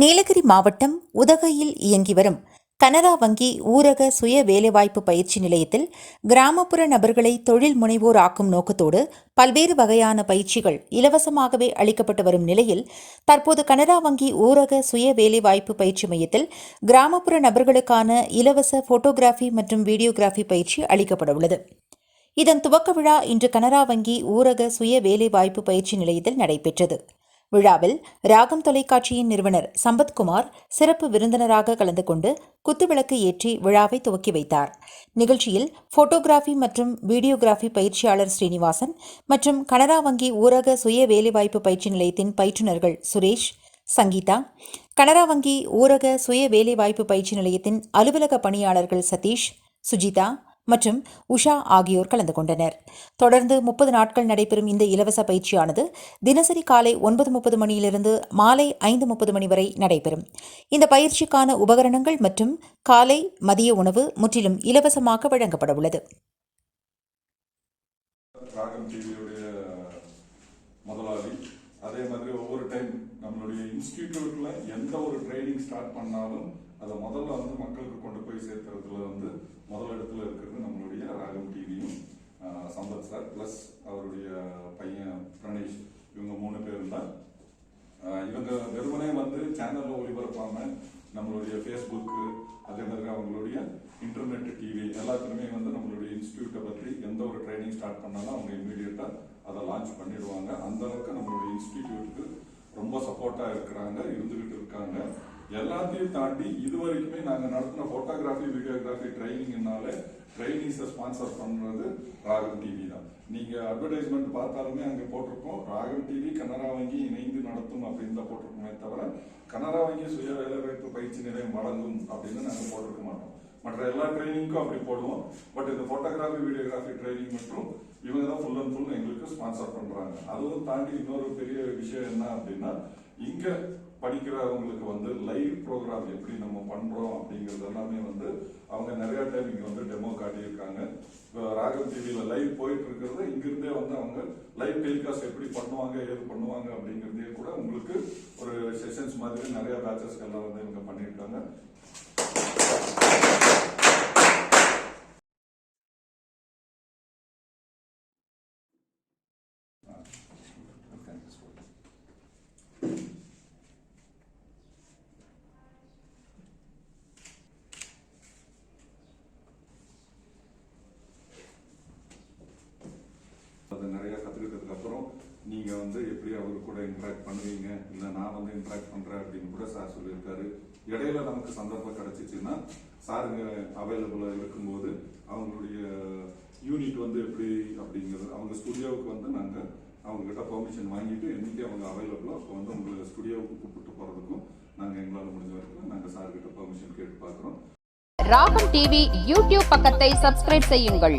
நீலகிரி மாவட்டம் உதகையில் இயங்கி வரும் கனரா வங்கி ஊரக சுய வேலைவாய்ப்பு பயிற்சி நிலையத்தில் கிராமப்புற நபர்களை தொழில் முனைவோர் ஆக்கும் நோக்கத்தோடு பல்வேறு வகையான பயிற்சிகள் இலவசமாகவே அளிக்கப்பட்டு வரும் நிலையில் தற்போது கனரா வங்கி ஊரக சுய வேலைவாய்ப்பு பயிற்சி மையத்தில் கிராமப்புற நபர்களுக்கான இலவச போட்டோகிராஃபி மற்றும் வீடியோகிராஃபி பயிற்சி அளிக்கப்பட உள்ளது. இதன் துவக்க விழா இன்று கனரா வங்கி ஊரக சுய வேலைவாய்ப்பு பயிற்சி நிலையத்தில் நடைபெற்றது. விழாவில் ராகம் தொலைக்காட்சியின் நிறுவனர் சம்பத்குமார் சிறப்பு விருந்தினராக கலந்து கொண்டு குத்துவிளக்கு ஏற்றி விழாவை துவக்கி வைத்தார். நிகழ்ச்சியில் போட்டோகிராஃபி மற்றும் வீடியோகிராஃபி பயிற்சியாளர் ஸ்ரீனிவாசன் மற்றும் கனரா வங்கி ஊரக சுய வேலைவாய்ப்பு பயிற்சி நிலையத்தின் பயிற்றுநர்கள் சுரேஷ் சங்கீதா கனரா வங்கி ஊரக சுய வேலைவாய்ப்பு பயிற்சி நிலையத்தின் அலுவலக பணியாளர்கள் சதீஷ் சுஜிதா மற்றும் உஷா ஆகியோர் கலந்து கொண்டனர். தொடர்ந்து முப்பது நாட்கள் நடைபெறும் இந்த இலவச பயிற்சியானது தினசரி காலை ஒன்பது முப்பது மணியிலிருந்து மாலை ஐந்து முப்பது மணி வரை நடைபெறும். இந்த பயிற்சிக்கான உபகரணங்கள் மற்றும் காலை மதிய உணவு முற்றிலும் இலவசமாக வழங்கப்பட உள்ளது முதலாளி. அதே மாதிரி ஒவ்வொரு டைம் நம்மளுடைய இன்ஸ்டிடியூட்ல எந்த ஒரு ட்ரைனிங் ஸ்டார்ட் பண்ணாலும் அதை முதல்ல வந்து மக்களுக்கு கொண்டு போய் சேர்க்கறதுல வந்து முதல் இடத்துல இருக்கிறது நம்மளுடைய ராகம் டிவியும் சம்பத் சார் ப்ளஸ் அவருடைய பையன் பிரணேஷ். இவங்க மூணு பேரும் தான். இவங்க வெறுமனே வந்து சேனல்ல ஒளிபரப்பாம நம்மளுடைய ஃபேஸ்புக்கு அதே மாதிரி அவங்களுடைய இன்டர்நெட் டிவி எல்லாத்துலயுமே வந்து நம்மளுடைய இன்ஸ்டியூட்டை பற்றி எந்த ஒரு ட்ரைனிங் ஸ்டார்ட் பண்ணாலும் அவங்க இமீடியட்டா அதை லான்ச் பண்ணிடுவாங்க. அந்த அளவுக்கு நம்மளுடைய இன்ஸ்டிடியூட்டுக்கு ரொம்ப சப்போர்ட்டா இருக்கிறாங்க இருந்துகிட்டு இருக்காங்க. எல்லாத்தையும் தாண்டி இது வரைக்குமே நாங்கள் நடத்தின போட்டோகிராஃபி வீடியோகிராஃபி ட்ரைனிங்னால ட்ரைனிங்ஸை ஸ்பான்சர் பண்ணுறது ராகம் டிவி தான். நீங்கள் அட்வர்டைஸ்மெண்ட் பார்த்தாலுமே அங்கே போட்டிருக்கோம். ராகம் டிவி கனரா வங்கி இணைந்து நடத்தும் அப்படின்னு தான் போட்டிருக்கோமே தவிர கனரா வங்கி சுய வேலைவாய்ப்பு பயிற்சி நிலையம் வழங்கும் அப்படின்னு நாங்கள் போட்டிருக்க மாட்டோம். மற்ற எல்லா ட்ரைனிங்க்கும் அப்படி போடுவோம். பட் இந்த போட்டோகிராஃபி வீடியோகிராஃபி ட்ரைனிங் மற்றும் இவங்க தான் ஃபுல் அண்ட் ஃபுல் எங்களுக்கு ஸ்பான்சர் பண்ணுறாங்க அதுவும் தாண்டி இன்னொரு பெரிய விஷயம் என்ன அப்படின்னா இங்கே படிக்கிறவங்களுக்கு வந்து லைவ் ப்ரோக்ராம் எப்படி நம்ம பண்றோம் அப்படிங்கிறது எல்லாமே வந்து அவங்க நிறைய டைம் இங்க வந்து டெமோ காட்டியிருக்காங்க. இப்போ ராகம் டிவியில லைவ் போயிட்டு இருக்கிறது இங்கிருந்தே வந்து அவங்க லைவ் டெலிகாஸ்ட் எப்படி பண்ணுவாங்க ஏது பண்ணுவாங்க அப்படிங்கிறதே கூட உங்களுக்கு ஒரு செஷன்ஸ் மாதிரி நிறைய பேச்சஸ் எல்லாம் வந்து இவங்க பண்ணியிருக்காங்க அது நிறைய கத்துக்கிட்டதுக்கு அப்புறம் வந்து எப்படி அவர் கூட இன்ட்ராக்ட் பண்ணுவீங்க? இல்லை நான் வந்து இன்ட்ராக்ட் பண்ணுறேன் அப்படின்னு கூட சார் சொல்லியிருக்காரு. இடையில நமக்கு சந்தர்ப்பம் கிடைச்சிச்சுன்னா சாருங்க அவைலபிளாக இருக்கும்போது அவங்களுடைய யூனிட் வந்து எப்படி அப்படிங்கிறது அவங்க ஸ்டுடியோவுக்கு வந்து நாங்கள் அவங்ககிட்ட பர்மிஷன் வாங்கிட்டு என்றைக்கு அவங்க அவைலபிளோ அப்போ வந்து உங்களை ஸ்டுடியோவுக்கு கூப்பிட்டு போகிறதுக்கும் நாங்கள் எங்களால் முடிஞ்ச வரைக்கும் நாங்கள் சார்கிட்ட பர்மிஷன் கேட்டு பார்க்குறோம் ராகம் டிவி யூடியூப் பக்கத்தை சப்ஸ்கிரைப் செய்யுங்கள்.